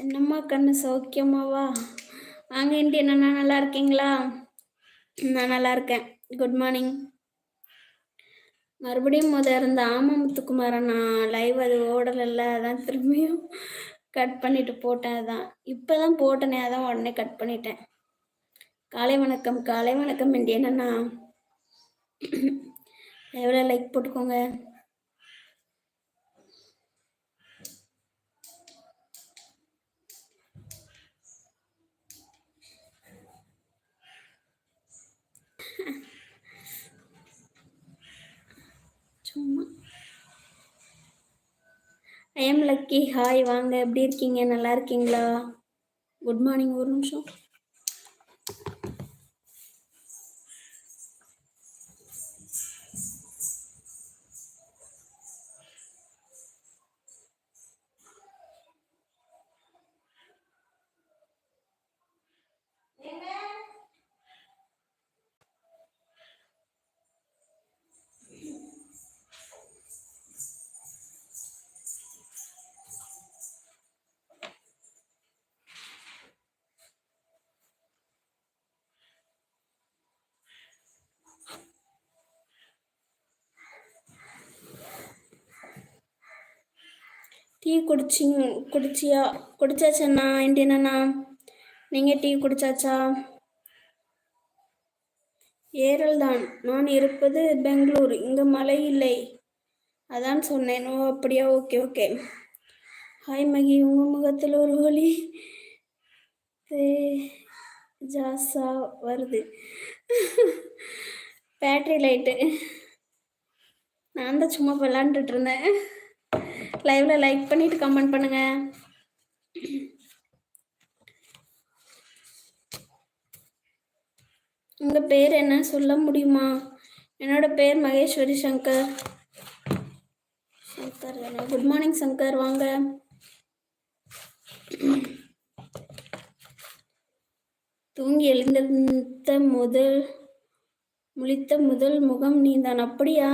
என்னம்மா கண்ணு சௌக்கியமாவா? வாங்க இண்டி நான் நல்லா இருக்கீங்களா? நான் நல்லா இருக்கேன். குட் மார்னிங் மறுபடியும் முத இருந்த ஆமமுத்துக்குமார் நான் லைவ் அது ஓடலைல்ல அதான் திரும்பியும் கட் பண்ணிட்டு போட்டேன் அதான். இப்போ தான் போட்டனே அதான் உடனே கட் பண்ணிட்டேன். காலை வணக்கம் காலை வணக்கம் இண்டி என்னண்ணா எவ்வளோ லைக் போட்டுக்கோங்க சும்மா ஐஎம் லக்கி ஹாய் வாங்க. எப்படி இருக்கீங்க? நல்லா இருக்கீங்களா? குட் மார்னிங் ஒரு நிமிஷம். டீ குடிச்சிங் குடிச்சியா குடிச்சாச்சண்ணா இண்டியனண்ணா நீங்கள் டீ குடிச்சாச்சா? ஏரல் தான் நான் இருப்பது பெங்களூர். இங்கே மழை இல்லை. அதான் சொன்னேன். ஓ அப்படியா? Okay okay. ஹாய் மகி. உங்கள் முகத்தில் ஒரு ஒளி ஜாஸா வருது. Battery light. நான் தான் சும்மா விளாண்டுட்டு இருந்தேன். லைவ்ல லைக் பண்ணிட்டு கமெண்ட் பண்ணுங்க. உங்க பேர் என்ன? சொல்ல முடியுமா? என்னோட பேர் Maheswari Shankar. Shankar good morning Shankar. வாங்க. தூங்கி எழுந்திருந்த முதல் முழித்த முதல் முகம் நீதான். அப்படியா?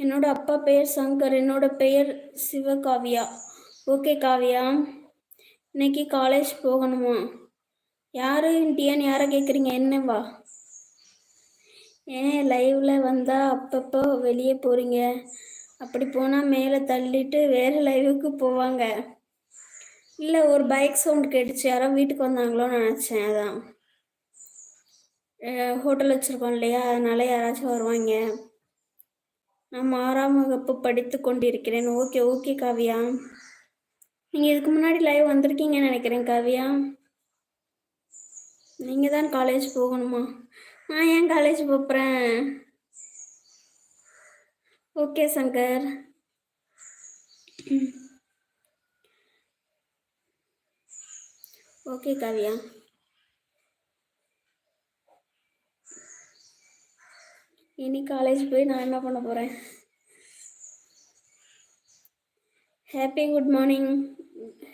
என்னோட அப்பா பெயர் சங்கர் என்னோட பெயர் சிவகாவியா. ஓகே காவியா இன்னைக்கு காலேஜ் போகணுமா? யாரு டிஎன் யாரை கேட்குறீங்க என்னவா? ஏன் லைவ்ல வந்தால் அப்பப்போ வெளியே போகிறீங்க அப்படி போனால் மேலே தள்ளிட்டு வேறு லைவுக்கு போவாங்க. இல்லை ஒரு பைக் சவுண்ட் கேட்டுச்சு. யாரோ வீட்டுக்கு வந்தாங்களோன்னு நினச்சேன் அதான். ஹோட்டல் வச்சுருக்கோம் இல்லையா? அதனால யாராச்சும் வருவாங்க. நான் ஆறாம் வகுப்பு படித்து கொண்டிருக்கிறேன். Okay okay Kavya. நீங்கள் இதுக்கு முன்னாடி லைவ் வந்திருக்கீங்கன்னு நினைக்கிறேன் காவியா. நீங்கள் தான் காலேஜ் போகணுமா? நான் ஏன் காலேஜ் போகிறேன் ஓகே சங்கர். ஓகே காவியா. இனி காலேஜ் போய் நான் என்ன பண்ண போகிறேன் happy good morning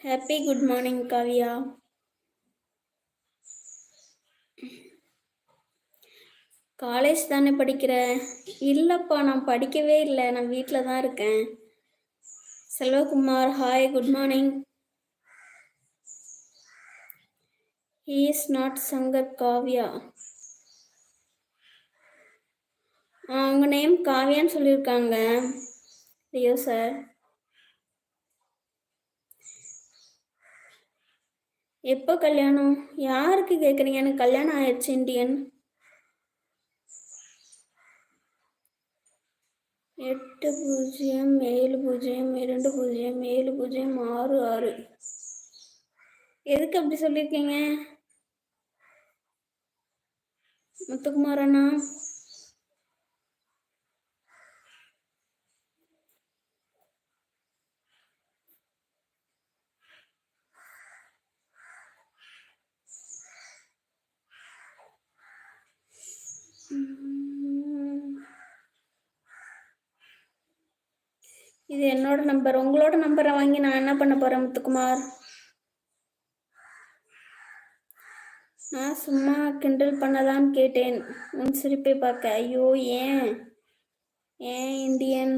happy good morning Kavya. College தானே படிக்கிறேன் இல்லைப்பா நான் படிக்கவே இல்லை. நான் வீட்டில் தான் இருக்கேன். Selvakumar hi good morning he is not Shankar Kavya அவங்க நேம் காவ்யான்னு சொல்லியிருக்காங்க. ஐயோ சார் எப்போ கல்யாணம்? யாருக்கு கேட்குறீங்க எனக்கு கல்யாணம் ஆயிடுச்சு இண்டியன் எட்டு பூஜ்ஜியம் ஏழு பூஜ்ஜியம் இரண்டு பூஜ்ஜியம் ஏழு பூஜ்ஜியம் ஆறு ஆறு. எதுக்கு அப்படி சொல்லியிருக்கீங்க? முத்துக்குமார் அண்ணா. இது என்னோட நம்பர் உங்களோட நம்பரை வாங்கி நான் என்ன பண்ண போறேன் முத்துக்குமார்? நான் சும்மா கிண்டல் பண்ணதான் கேட்டேன். உன் சிரிப்பை பார்க்க. ஐயோ ஏன்? ஏன் இந்தியன்?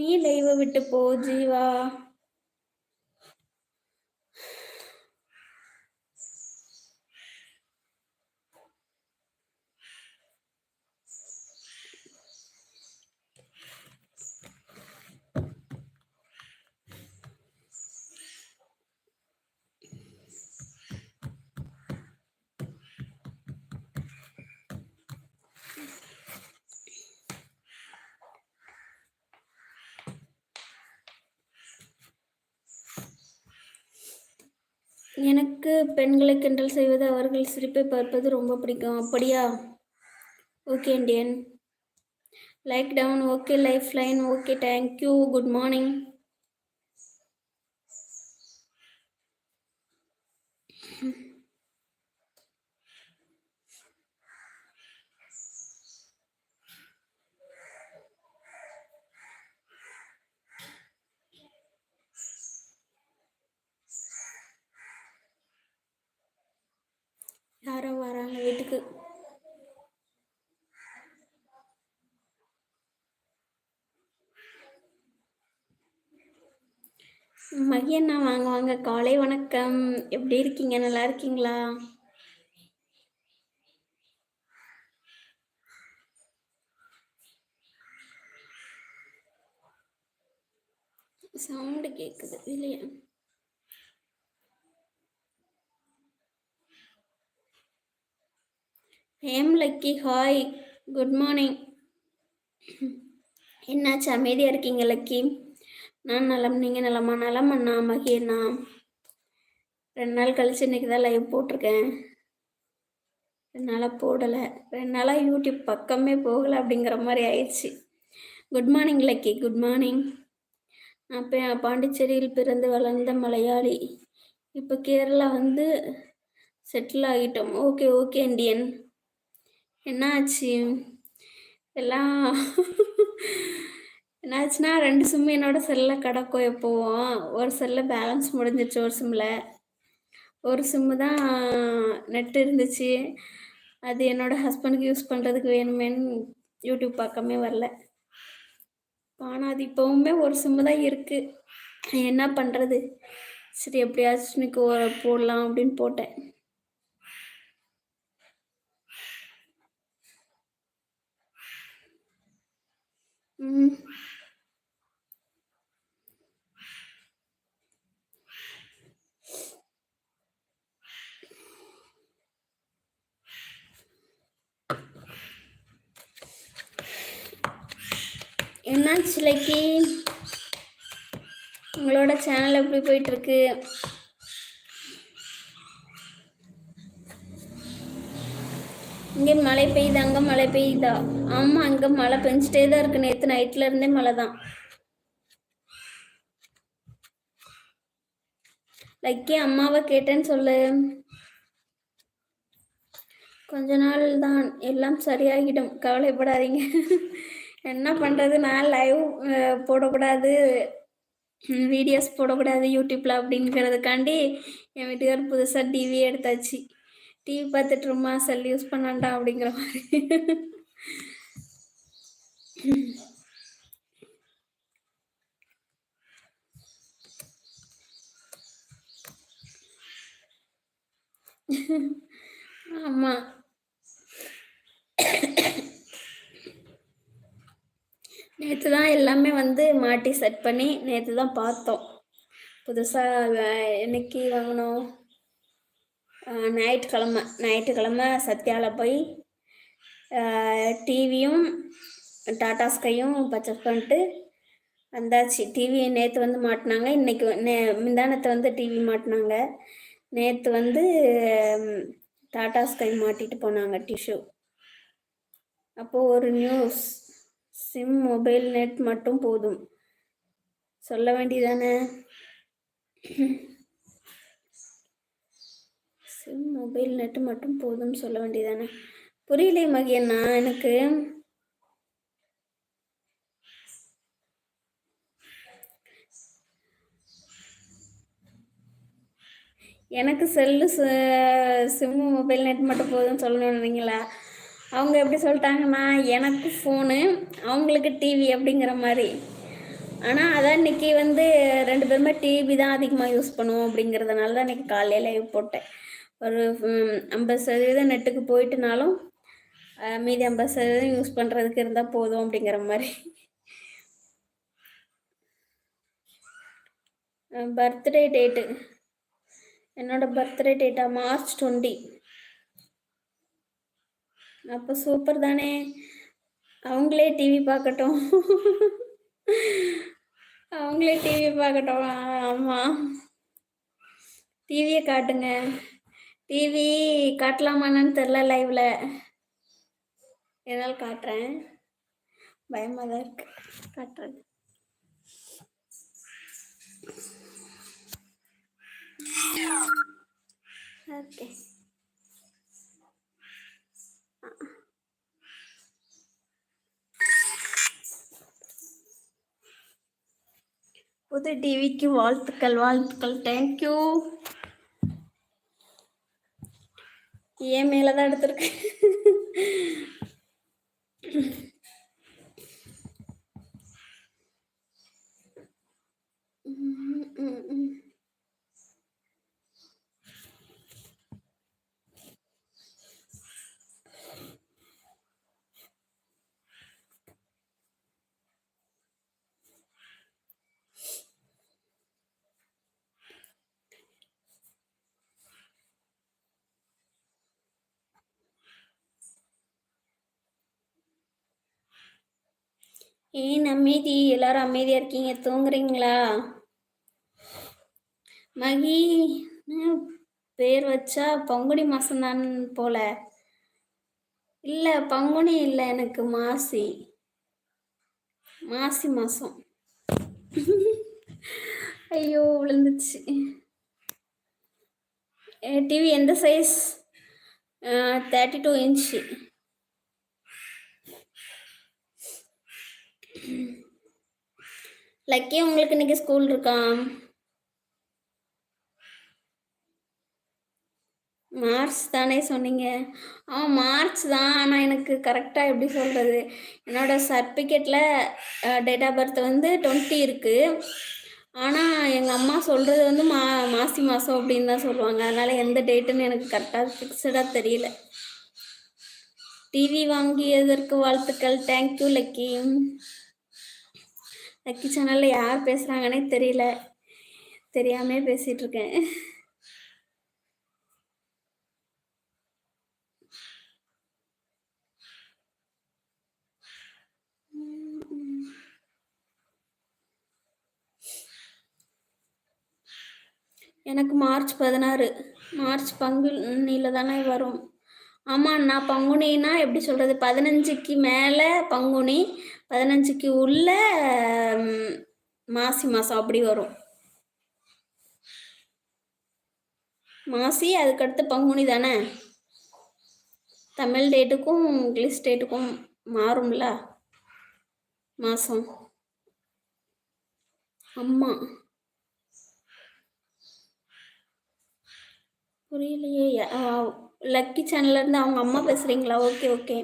நீ லைவ விட்டு போ ஜீவா. எனக்கு பெண்களை கிண்டல் செய்வது அவர்கள் சிரிப்பை பார்ப்பது ரொம்ப பிடிக்கும். அப்படியா? Okay Indian like town. Okay life line. Okay thank you good morning யாரோ வராங்க வீட்டுக்கு மகியண்ணா வாங்க வாங்க. காலை வணக்கம். எப்படி இருக்கீங்க? நல்லா இருக்கீங்களா? சவுண்டு கேட்குது இல்லையா? ஹேம் லக்கி ஹாய் குட் மார்னிங் என்னாச்சு? அமைதியாக இருக்கீங்க லக்கி நான் நலம் நீங்கள் நலமா? நலம் அண்ணா மகி அண்ணா. ரெண்டு நாள் கழிச்சு இன்னைக்கு தான் லைவ் போட்டிருக்கேன். ரெண்டு நாளாக போடலை. ரெண்டு நாளாக யூடியூப் பக்கமே போகலை அப்படிங்கிற மாதிரி ஆயிடுச்சு. Good morning Lucky good morning நான் பாண்டிச்சேரியில் பிறந்து வளர்ந்த மலையாளி. இப்போ கேரளா வந்து செட்டில் ஆகிட்டோம். ஓகே ஓகே இண்டியன் என்ன ஆச்சு எல்லாம் என்னாச்சுன்னா ரெண்டு சிம்மு என்னோட செல்லில் கிடக்கும் எப்போவும். ஒரு செல்லில் பேலன்ஸ் முடிஞ்சிச்சு ஒரு சிம்மில் ஒரு சிம்மு தான் நெட் இருந்துச்சு. அது என்னோட ஹஸ்பண்டுக்கு யூஸ் பண்ணுறதுக்கு வேணுமேன்னு யூடியூப் பக்கமே வரல. ஆனால் அது இப்போவுமே ஒரு சிம்மு தான் இருக்குது என்ன பண்ணுறது சரி எப்படியாச்சும் இன்னைக்கு போடலாம் அப்படின்னு போட்டேன். என்னாச்சு லக்கி உங்களோட சேனல் எப்படி போயிட்டுருக்கு? இங்கே மழை பெய்யுது அங்கே மழை பெய்யுதா? ஆமாம் அங்கே மழை பெஞ்சிட்டே தான் இருக்கு. நேற்று நைட்ல இருந்தே மழை தான். லக்கி அம்மாவை கேட்டேன்னு சொல்லு. கொஞ்ச நாள் தான். எல்லாம் சரியாகிடும். கவலைப்படாதீங்க. என்ன பண்ணுறது நான் லைவ் போடக்கூடாது. வீடியோஸ் போடக்கூடாது யூடியூப்பில் அப்படிங்கிறதுக்காண்டி என் வீட்டுக்கார் புதுசாக டிவி எடுத்தாச்சு. டிவி பார்த்துட்டு ரொம்ப செல் யூஸ் பண்ணாண்டா அப்படிங்கிற மாதிரி. ஆமா. நேற்று தான் எல்லாமே வந்து மாட்டி செட் பண்ணி நேற்று தான் பார்த்தோம் புதுசாக என்னைக்கு வாங்கினோம்? ஞாயிற்றுக்கிழமை. ஞாயிற்றுக்கிழமை சத்யாவில் போய் டிவியும் டாடா ஸ்கையும் பர்ச்சேஸ் பண்ணிட்டு வந்தாச்சு. டிவி நேற்று வந்து மாட்டினாங்க. இன்றைக்கி நே முந்தானத்தை வந்து டிவி மாட்டினாங்க. நேற்று வந்து டாடா ஸ்கை மாட்டிட்டு போனாங்க டிஷ்யூ அப்போது ஒரு நியூஸ் சிம் மொபைல் நெட் மட்டும் போதும். சொல்ல வேண்டியதானே? சிம் மொபைல் நெட்டு மட்டும் போதும் சொல்ல வேண்டியதானே? புரியலை மகியண்ணா எனக்கு எனக்கு செல்லு சிம்மு மொபைல் நெட் மட்டும் போதும்னு சொல்லணுன்னீங்களா அவங்க எப்படி சொல்லிட்டாங்கன்னா எனக்கு ஃபோனு அவங்களுக்கு டிவி அப்படிங்கிற மாதிரி. ஆனால் அதான் இன்றைக்கி வந்து ரெண்டு பேருமே டிவி தான் அதிகமாக யூஸ் பண்ணுவோம் அப்படிங்கிறதுனால தான் இன்றைக்கி காலையில் லைவ் போட்டேன். ஒரு ஐம்பது சதவீதம் நெட்டுக்கு போயிட்டுனாலும் மீதி ஐம்பது சதவீதம் யூஸ் பண்ணுறதுக்கு இருந்தால் போதும் அப்படிங்கிற மாதிரி. பர்த்டே டேட்டு என்னோட பர்த்டே டேட்டா மார்ச் டுவெண்ட்டி. அப்போ சூப்பர் தானே. அவங்களே டிவி பார்க்கட்டும். அவங்களே டிவி பார்க்கட்டும். ஆமாம் டிவியை காட்டுங்க. டிவி காட்டலாமான்னு தெரில லைவில் என்னால் காட்டுறேன்? பயமாக தான் இருக்கு. காட்டுறேன் ஓகே புது டிவிக்கு வாழ்த்துக்கள் வாழ்த்துக்கள் தேங்க்யூ ஏன் மேலே தான் எடுத்திருக்கு ஏன் அமைதி? எல்லாரும் அமைதியா இருக்கீங்க. தூங்குறீங்களா? மகி பேர் வச்சா? பங்குனி மாசம்தான் போல. இல்ல பங்குனி இல்லை எனக்கு மாசி. மாசி மாசம். ஐயோ விழுந்துச்சு. டிவி எந்த size thirty two inch Lucky உங்களுக்கு இன்னைக்கு ஸ்கூல் இருக்கா? மார்ச் தானே சொன்னீங்க. ஆ மார்ச் தான். ஆனால் எனக்கு கரெக்டாக எப்படி சொல்கிறது என்னோட சர்டிஃபிகேட்டில் டேட் ஆஃப் பர்த் வந்து டுவெண்ட்டி இருக்குது ஆனால் எங்கள் அம்மா சொல்கிறது வந்து மா மாசி மாதம் அப்படின்னு தான் சொல்லுவாங்க. அதனால் எந்த டேட்டுன்னு எனக்கு கரெக்டாக ஃபிக்ஸடாக தெரியல. டிவி வாங்கியதற்கு வாழ்த்துக்கள். தேங்க்யூ லக்கி லக்கி சேனலில் யார் பேசுகிறாங்கன்னே தெரியல. தெரியாமே பேசிகிட்டு இருக்கேன். எனக்கு மார்ச் பதினாறு. மார்ச் பங்குனியில் தானே வரும். ஆமாம் நான் பங்குனின்னா எப்படி சொல்கிறது பதினஞ்சுக்கு மேலே பங்குனி பதினஞ்சுக்கு உள்ள மாசி மாதம் அப்படி வரும். மாசி அதுக்கடுத்து பங்குனி தானே? தமிழ் டேட்டுக்கும் இங்கிலீஷ் டேட்டுக்கும் மாறும்ல? மாதம் அம்மா புரியலையே லக்கி சேனல்லேருந்து அவங்க அம்மா பேசுகிறீங்களா ஓகே ஓகே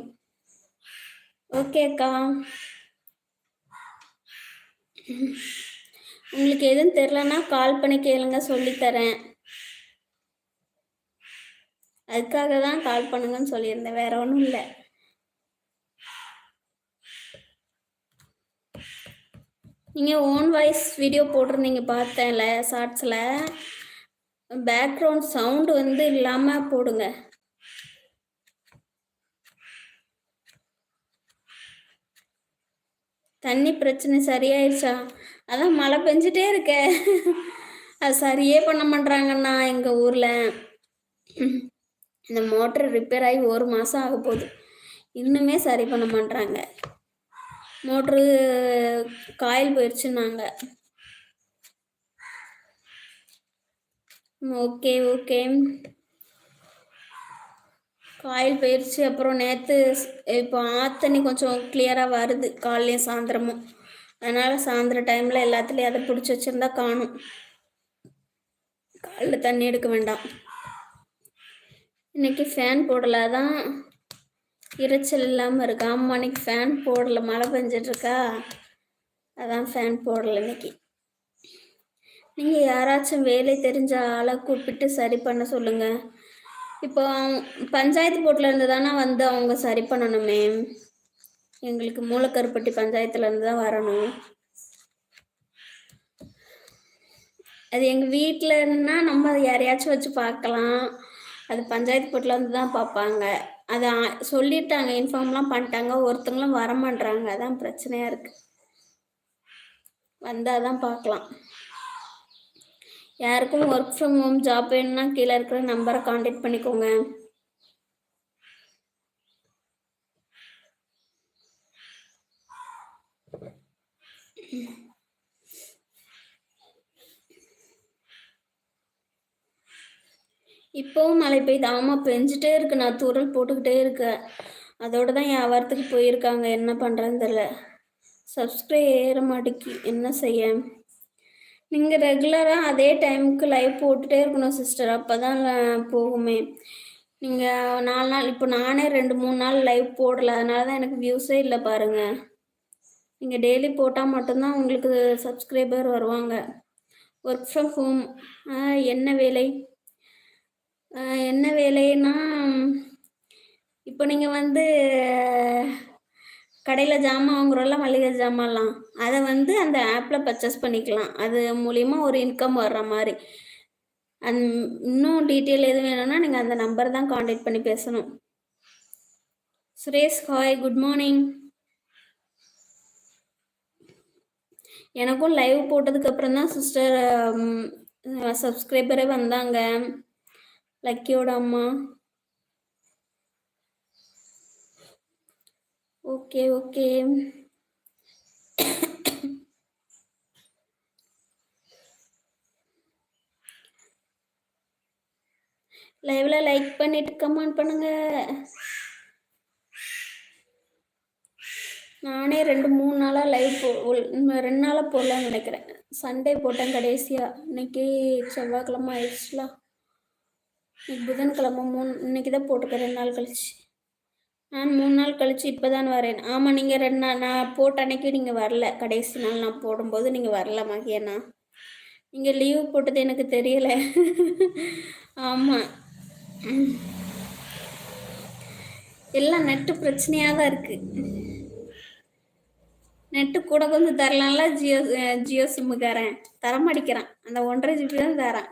ஓகே அக்கா. உங்களுக்கு எதுவும் தெரிலனா கால் பண்ணி கேளுங்க சொல்லித்தரேன். அதுக்காக தான் கால் பண்ணுங்கன்னு சொல்லியிருந்தேன். வேற ஒன்றும் இல்லை. நீங்கள் ஓன் வாய்ஸ் வீடியோ போட்டிருந்தீங்க பார்த்தேன்ல ஷார்ட்ஸில் பேக்ரவுண்ட் சவுண்டு வந்து இல்லாமல் போடுங்க. தண்ணி பிரச்சனை சரியாயிடுச்சா அதான் மழை பெஞ்சிட்டே இருக்க. அது சரியே பண்ண மாட்டாங்கண்ணா எங்கள் ஊரில். இந்த மோட்ரு ரிப்பேர் ஆகி ஒரு மாதம் ஆக போகுது. இன்னுமே சரி பண்ண மாட்டாங்க மோட்ரு காயில் போயிடுச்சுன்னாங்க ஓகே ஓகே. காயில் போயிடுச்சு அப்புறம் நேற்று இப்போ ஆத்தண்ணி கொஞ்சம் கிளியராக வருது காலையும் சாயந்தரமும். அதனால் சாயந்தர டைமில் எல்லாத்துலேயும் அதை பிடிச்சி வச்சுருந்தா காணும். காலில் தண்ணி எடுக்க வேண்டாம். இன்றைக்கி ஃபேன் போடலை தான் இறைச்சல் இல்லாமல் இருக்கு. ஆமாம் இன்னைக்கு ஃபேன் போடலை மழை பெஞ்சிட்ருக்கா? அதான் ஃபேன் போடலை இன்னைக்கு. நீங்கள் யாராச்சும் வேலை தெரிஞ்ச ஆளை கூப்பிட்டு சரி பண்ண சொல்லுங்கள் இப்போ பஞ்சாயத்து போர்ட்ல இருந்து தானே வந்து அவங்க சரி பண்ணணுமே? எங்களுக்கு மூலக்கருப்பட்டி பஞ்சாயத்துலேருந்து தான் வரணும். அது எங்கள் வீட்டிலன்னா நம்ம அதை யாரையாச்சும் வச்சு பார்க்கலாம். அது பஞ்சாயத்து போர்ட்ல இருந்து தான் பார்ப்பாங்க. அதை சொல்லிட்டாங்க இன்ஃபார்ம்லாம் பண்ணிட்டாங்க. ஒருத்தங்களும் வரமாட்றாங்க. அதான் பிரச்சனையாக இருக்குது வந்தால் தான் பார்க்கலாம். யாருக்கும் ஒர்க் ஃப்ரம் ஹோம் ஜாப் வேணும்னா கீழே இருக்கிற நம்பரை காண்டாக்ட் பண்ணிக்கோங்க. இப்போவும் மழை பெய்யுது. ஆமாம் பெஞ்சிட்டே இருக்கு. நான் தூரல் போட்டுக்கிட்டே இருக்கேன். அதோட தான் வியாபாரத்துக்கு போயிருக்காங்க. என்ன பண்ணுறேன்னு தெரில சப்ஸ்கிரைப் ஏற மாட்டேங்கி. என்ன செய்ய? நீங்கள் ரெகுலராக அதே டைமுக்கு லைவ் போட்டுகிட்டே இருக்கணும் சிஸ்டர் அப்போ தான் போகுமே. நீங்கள் நாலு நாள் இப்போ நானே ரெண்டு மூணு நாள் லைவ் போடல. அதனால தான் எனக்கு வியூஸே இல்லை பாருங்கள் நீங்கள் டெய்லி போட்டால் மட்டும்தான் உங்களுக்கு சப்ஸ்கிரைபர் வருவாங்க. ஒர்க் ஃப்ரம் ஹோம் என்ன வேலை? என்ன வேலைன்னா இப்போ நீங்கள் வந்து கடையில் ஜாமான் வாங்குறோம்ல மளிகை ஜாமான்லாம் அதை வந்து அந்த ஆப்பில் பர்ச்சேஸ் பண்ணிக்கலாம். அது மூலிமா ஒரு இன்கம் வர்ற மாதிரி. அந் இன்னும் டீட்டெயில் எதுவும் வேணும்னா நீங்கள் அந்த நம்பர் தான் காண்டாக்ட் பண்ணி பேசணும். சுரேஷ் ஹாய் குட் மார்னிங் எனக்கும் லைவ் போட்டதுக்கு அப்புறம் தான் சிஸ்டர் சப்ஸ்கிரைபரே வந்தாங்க. லக்கியோட அம்மா. Okay okay. லைவ்ல லைக் பண்ணிட்டு கமெண்ட் பண்ணுங்க. நானே ரெண்டு மூணு நாளாக லைவ் போ ரெண்டு நாளாக போடலான்னு நினைக்கிறேன். சண்டே போட்டேன் கடைசியாக இன்னைக்கு செவ்வாய்க்கிழமை ஆயிடுச்சுல. இன்னைக்கு புதன்கிழமை மூணு இன்னைக்கு தான் போட்டுக்கிறேன் ரெண்டு நாள் கழிச்சு. நான் மூணு நாள் கழிச்சு இப்போ தான் வரேன். ஆமாம் நீங்கள் ரெண்டு நாள் நான் போட்ட அன்னைக்கு நீங்கள் வரல. கடைசி நாள் நான் போடும்போது நீங்கள் வரல மகியண்ணா. நீங்கள் லீவு போட்டது எனக்கு தெரியல. ஆமாம் எல்லாம் நெட்டு பிரச்சனையாக தான் இருக்குது நெட்டு கூட கொஞ்சம் தரலாம்ல ஜியோ ஜியோ சிம்முக்காரன். தரமாடிக்கிறான் அந்த ஒன்றரை ஜிபி தான் தரான்.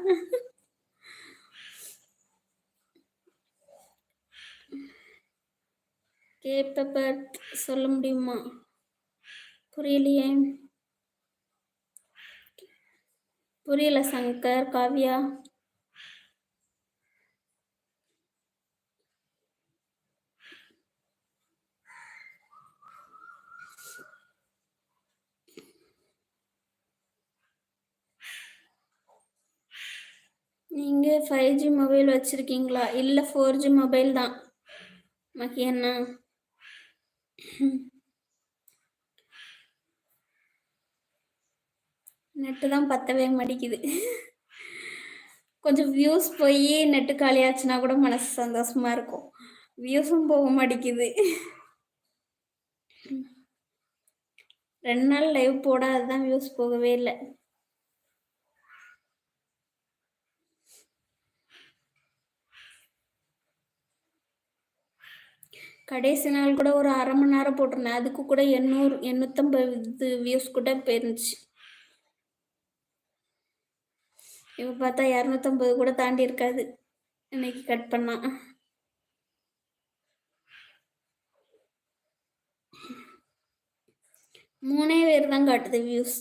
கேப்பப்பர் சொல்ல முடியுமா? புரியலையே. புரியல சங்கர் காவ்யா. நீங்கள் ஃபைவ் ஜி மொபைல் வச்சுருக்கீங்களா? இல்லை ஃபோர் ஜி மொபைல் தான். மக்கி என்ன நெட்டு தான் பத்தவே மாட்டேங்குது. கொஞ்சம் வியூஸ் போய் நெட்டு காலியாச்சுன்னா கூட மனசு சந்தோஷமா இருக்கும். வியூஸும் போக மாட்டேங்குது. ரெண்டு நாள் லைவ் போடாதுதான் வியூஸ் போகவே இல்லை. கடைசி நாள் கூட ஒரு அரை மணி நேரம் போட்டிருந்தேன். அதுக்கு கூட எண்ணூறு எண்ணூற்றம்பது வியூஸ் கூட போயிருந்துச்சு. இப்போ பார்த்தா இரநூத்தம்பது கூட தாண்டி இருக்காது. இன்னைக்கு கட் பண்ணா. மூணே பேர் தான் காட்டுது வியூஸ்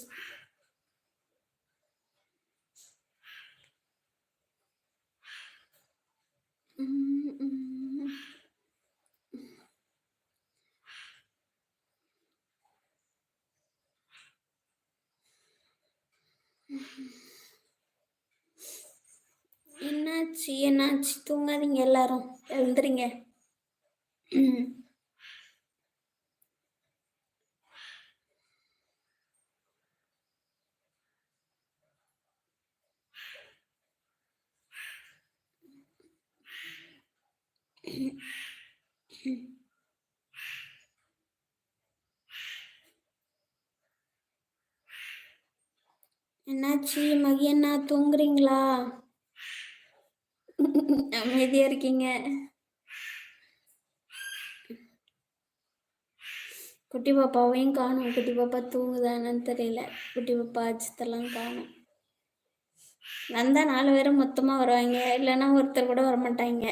என்னாச்சு என்னாச்சு? தூங்காதீங்க எல்லாரும். எழுந்துறீங்க ம் என்னாச்சு? மகியண்ணா தூங்குறீங்களா? அமைதியா இருக்கீங்க. குட்டி பாப்பாவையும் காணும். குட்டி பாப்பா தூங்குதானு தெரியல. குட்டி பாப்பா அச்சத்தெல்லாம் காணும். வந்தா நாலு பேரும் மொத்தமா வருவாங்க. இல்லைன்னா ஒருத்தர் கூட வரமாட்டாங்க.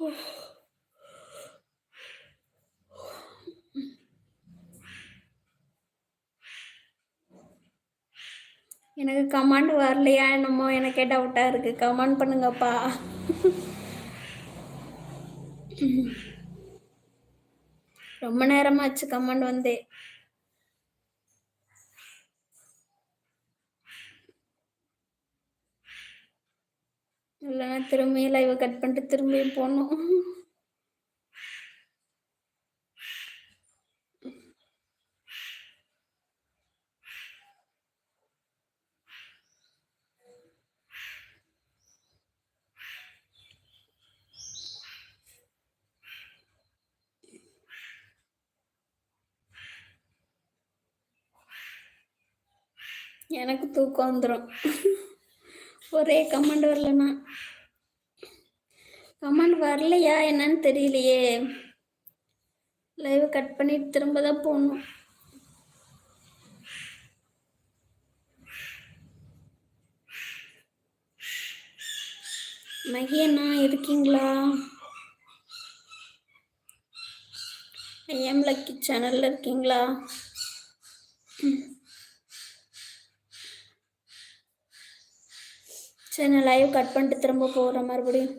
Oh. எனக்கு கமாண்ட் வரலையா என்னமோ? எனக்கே டவுட்டாக இருக்குது கமாண்ட் பண்ணுங்கப்பா. ரொம்ப நேரமாச்சு கமாண்ட் வந்தே. இல்லைன்னா திரும்பி லைவை கட் பண்ணிட்டு திரும்பியும் போகணும். எனக்கு தூக்கம் வந்துடும் ஒரே கமெண்ட் வரலண்ணா. கமெண்ட் வரலையா என்னன்னு தெரியலையே. லைவ் கட் பண்ணிட்டு திரும்ப தான் போகணும் மகியண்ணா இருக்கீங்களா? ஐஎம் லக்கி சேனலில் இருக்கீங்களா? சரி நான் லைவ் கட் பண்ணிட்டு திரும்ப போகிறேன் மறுபடியும்.